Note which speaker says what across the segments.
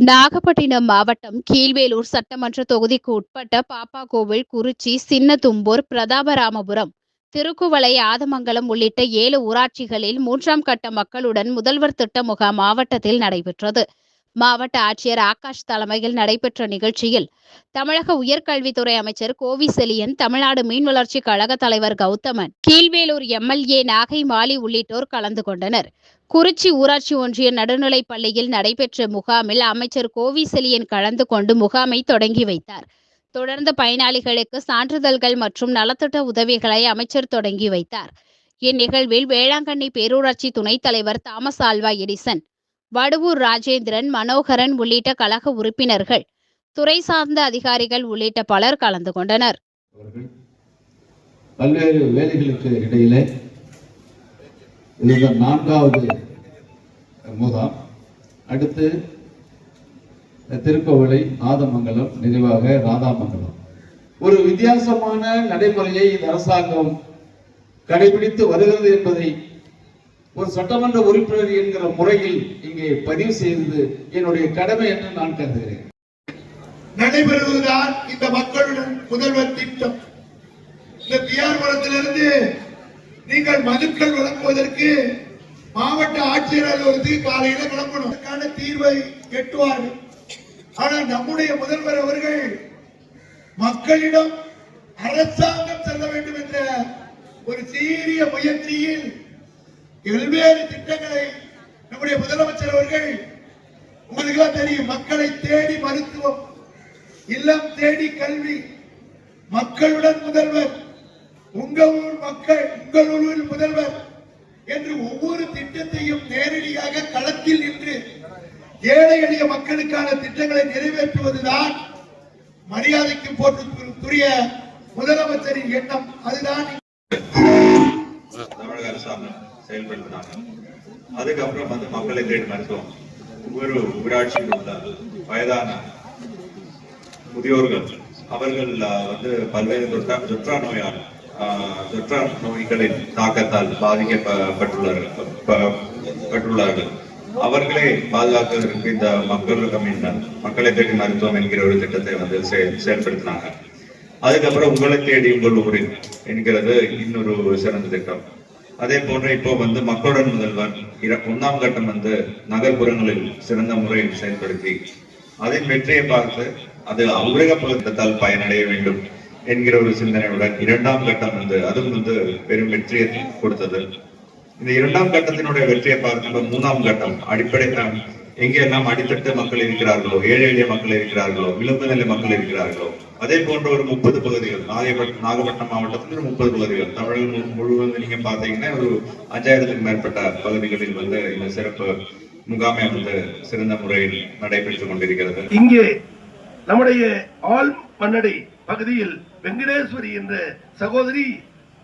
Speaker 1: நாகப்பட்டினம் மாவட்டம் கீழ்வேலூர் சட்டமன்ற தொகுதிக்கு உட்பட்ட பாப்பாகோவில் குறிச்சி சின்னதும்பூர் பிரதாபராமபுரம் திருக்குவளை ஆதமங்கலம் உள்ளிட்ட ஏழு ஊராட்சிகளில் மூன்றாம் கட்ட மக்களுடன் முதல்வர் திட்ட முகாம் மாவட்டத்தில் நடைபெற்றது. மாவட்ட ஆட்சியர் ஆகாஷ் தலைமையில் நடைபெற்ற நிகழ்ச்சியில் தமிழக உயர்கல்வித்துறை அமைச்சர் கோவி செலியன் தமிழ்நாடு மீன் வளர்ச்சி கழக தலைவர் கௌதமன் கீழ்வேலூர் எம்எல்ஏ நாகை மாலி உள்ளிட்டோர் கலந்து கொண்டனர். குறிச்சி ஊராட்சி ஒன்றிய நடுநிலைப் பள்ளியில் நடைபெற்ற முகாமில் அமைச்சர் கோவி செலியன் கலந்து கொண்டு முகாமை தொடங்கி வைத்தார். தொடர்ந்து பயனாளிகளுக்கு சான்றிதழ்கள் மற்றும் நலத்திட்ட உதவிகளை அமைச்சர் தொடங்கி வைத்தார். இந்நிகழ்வில் வேளாங்கண்ணி பேரூராட்சி துணைத் தலைவர் Thomas Alva Edison Vaduvur Rajendran Manoharan உள்ளிட்ட கழக உறுப்பினர்கள் துறை சார்ந்த அதிகாரிகள் உள்ளிட்ட பலர் கலந்து கொண்டனர்.
Speaker 2: பல்வேறு வேலைகளுக்கு இடையிலே இதுதான் நான்காவது முகாம் அடுத்து திருக்கோவிலை ஆதமங்கலம் நிறைவாக ராதாமங்கலம். ஒரு வித்தியாசமான நடைமுறையை இந்த அரசாங்கம் கடைபிடித்து வருகிறது என்பதை ஒரு சட்டமன்ற உறுப்பினர் என்கிற முறையில் இங்கே பதிவு செய்தது என்னுடைய கடமை என்று நான் கருதுகிறேன்.
Speaker 3: நடைபெறுவதுதான் இந்த மக்களுடன் முதல்வர் திட்டம். இந்த பிஆர்புரத்திலிருந்து நீங்கள் மதுக்கள் வழங்குவதற்கு மாவட்ட ஆட்சியர் அலுவலகத்துக்கு காலையில கிளம்பணும் அதற்கான தீர்வை எட்டுவார்கள். ஆனால் நம்முடைய முதல்வர் அவர்கள் மக்களிடம் அரசாங்கம் செல்ல வேண்டும் என்ற ஒரு சீரிய முயற்சியில் பல்வேறு திட்டங்களை நம்முடைய முதலமைச்சர் அவர்கள் உங்களுக்கு தெரியும் மக்களை தேடி மருத்துவம் இல்லம் தேடி கல்வி மக்களுடன் முதல்வர் உங்க ஊர் மக்கள் உங்கள் ஊரில் முதல்வர் என்று ஒவ்வொரு திட்டத்தையும் நேரடியாக களத்தில் நின்று ஏழை எளிய மக்களுக்கான திட்டங்களை நிறைவேற்றுவதுதான் மரியாதைக்கு போட்டுக்குரிய முதலமைச்சரின் எண்ணம். அதுதான்
Speaker 4: தமிழக அரசாங்கம். செயல்படுத்தினாங்க. அதுக்கப்புறம் வந்து மக்களை தேடி மருத்துவம். ஒவ்வொரு ஊராட்சியில் உள்ள வயதான முதியோர்கள் அவர்கள் வந்து பல்வேறு தொற்றா தொற்றா நோயால் தொற்றா நோய்களின் தாக்கத்தால் பாதிக்கப்பட்டுள்ளார்கள் பட்டுள்ளார்கள். அவர்களை பாதுகாக்கிறதுக்கு இந்த மக்கள் கம்மியினர் மக்களை தேடி மருத்துவம் என்கிற ஒரு திட்டத்தை வந்து செயல்படுத்தினாங்க. அதுக்கப்புறம் உங்களை தேடி உங்கள் ஊரில் என்கிறது இன்னொரு சிறந்த திட்டம். அதே போன்று இப்போ வந்து மக்களுடன் முதல்வர் இர- கட்டம் வந்து நகர்ப்புறங்களில் சிறந்த முறையில் செயல்படுத்தி அதன் வெற்றியை பார்த்து அது ஊரகப்பகுத்தால் பயனடைய வேண்டும் என்கிற ஒரு சிந்தனையுடன் இரண்டாம் கட்டம் வந்து அதுவும் வந்து பெரும் வெற்றியை கொடுத்தது. இந்த இரண்டாம் கட்டத்தினுடைய வெற்றியை பார்த்து மூணாம் கட்டம் அடிப்படை எங்கே எங்கெல்லாம் அடித்தட்டு மக்கள் இருக்கிறார்களோ ஏழை எளிய மக்கள் இருக்கிறார்களோ விளிம்பு நிலை மக்கள் இருக்கிறார்களோ அதே போன்ற ஒரு முப்பது பகுதிகள் நாகப்பட்டினம் நாகப்பட்டினம் மாவட்டத்தில் ஒரு முப்பது பகுதிகள். தமிழகம் முழுவதும் நீங்க பாத்தீங்கன்னா ஒரு அஞ்சாயிரத்துக்கும் மேற்பட்ட பகுதிகளில் வந்து இந்த சிறப்பு முகாமை வந்து சிறந்த முறையில் நடைபெற்றுக் கொண்டிருக்கிறது.
Speaker 3: இங்கே நம்முடைய ஆள் மன்னடை பகுதியில் வெங்கடேஸ்வரி என்ற சகோதரி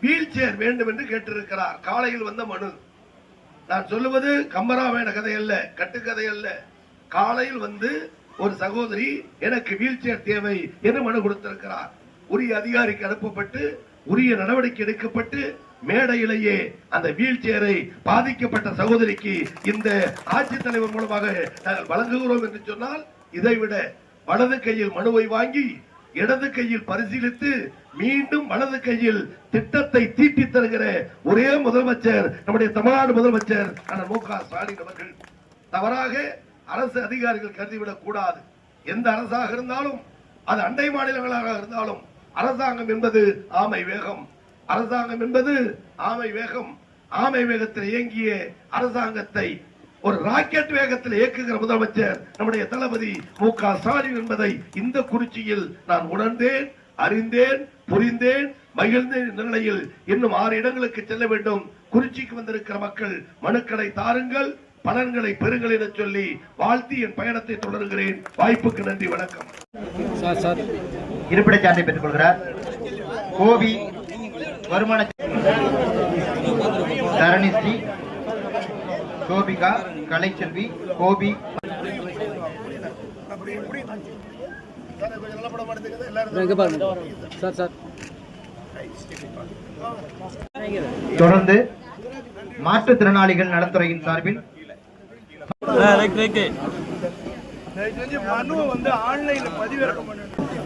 Speaker 3: வீல் சேர் வேண்டும் என்று கேட்டிருக்கிறார். காலையில் வந்த மனு. நான் சொல்லுவது கம்பராமாயண கதை அல்ல கட்டுக்கதை அல்ல. காலையில் வந்து ஒரு சகோதரி எனக்கு வீல் சேர் தேவை என்று மனு கொடுத்திருக்கிறார். உரிய அதிகாரிக்கு அனுப்பப்பட்டு உரிய நடவடிக்கை எடுக்கப்பட்டு மேடையிலேயே அந்த வீல் சேரை பாதிக்கப்பட்ட சகோதரிக்கு இந்த ஆட்சித்தலைவர் மூலமாக நாங்கள் வழங்குகிறோம் என்று சொன்னால் இதைவிட வலது கையில் மனுவை வாங்கி இடது கையில் பரிசீலித்து மீண்டும் வலது கையில் திட்டத்தை தீட்டி தருகிற ஒரே முதலமைச்சர் நம்முடைய தமிழ்நாடு முதலமைச்சர் மு க ஸ்டாலின் அவர்கள். தவறாக அரசு அதிகாரிகள் கருதிவிடக் கூடாது. எந்த அரசாக இருந்தாலும் அது அண்டை மாநிலங்களாக இருந்தாலும் அரசாங்கம் என்பது ஆமை வேகம். அரசாங்கம் என்பது ஆமை வேகம். ஆமை வேகத்தில் இயங்கிய அரசாங்கத்தை ஒரு ராக்கெட் வேகத்தில் இயக்குகிற முதலமைச்சர் நம்முடைய தளபதி மு க ஸ்டாலின் என்பதை இந்த குறிச்சியில் நான் உணர்ந்தேன் அறிந்தேன் புரிந்தேன் மகிழ்ந்தேன் என்ற நிலையில் இன்னும் ஆறு இடங்களுக்கு செல்ல வேண்டும். குறிச்சிக்கு வந்திருக்கிற மக்கள் மனுக்களை தாருங்கள் பலன்களை பெறுங்கள் என சொல்லி வாழ்த்தி என் பயணத்தை தொடர்கிறேன். வாய்ப்புக்கு நன்றி வணக்கம்.
Speaker 5: இருப்பிடச் சான்றை பெற்றுக் கொள்கிறார் கோபி வருமான தரணிஸ்ரீ கோபிகா கலைச்செல்வி கோபி. தொடர்ந்து மாற்றுத்திறனாளிகள் நலத்துறையின் சார்பில்
Speaker 6: மனுவை வந்து ஆன்லைன்ல பதிவிறக்கம்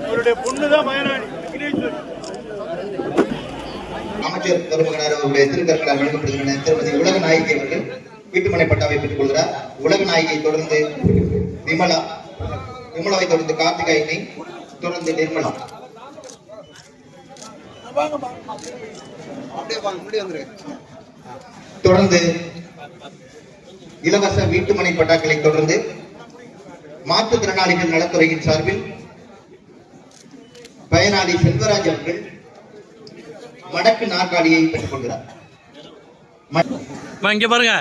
Speaker 6: அவருடைய பொண்ணு தான் பயனாளி விக்னேஸ்வரி.
Speaker 5: அமைச்சர் பெருமகனார் அவருடைய திருக்கற்களால் வழங்கப்படுகின்றன. திருமதி உலக நாயகி அவர்கள் வீட்டுமனை பட்டாவை பெற்றுக் கொள்கிறார் உலக நாயகியை தொடர்ந்து விமலா. விமலாவை தொடர்ந்து கார்த்திகாயினி தொடர்ந்து நிர்மலா. தொடர்ந்து இலவச வீட்டுமனை பட்டாக்களை தொடர்ந்து மாற்றுத்திறனாளிகள் நலத்துறையின் சார்பில் பயனாளி செல்வராஜ் அவர்கள் மடக்கு நாற்காலியை பெற்றுக் கொள்கிறார்
Speaker 7: இங்க பாருங்க.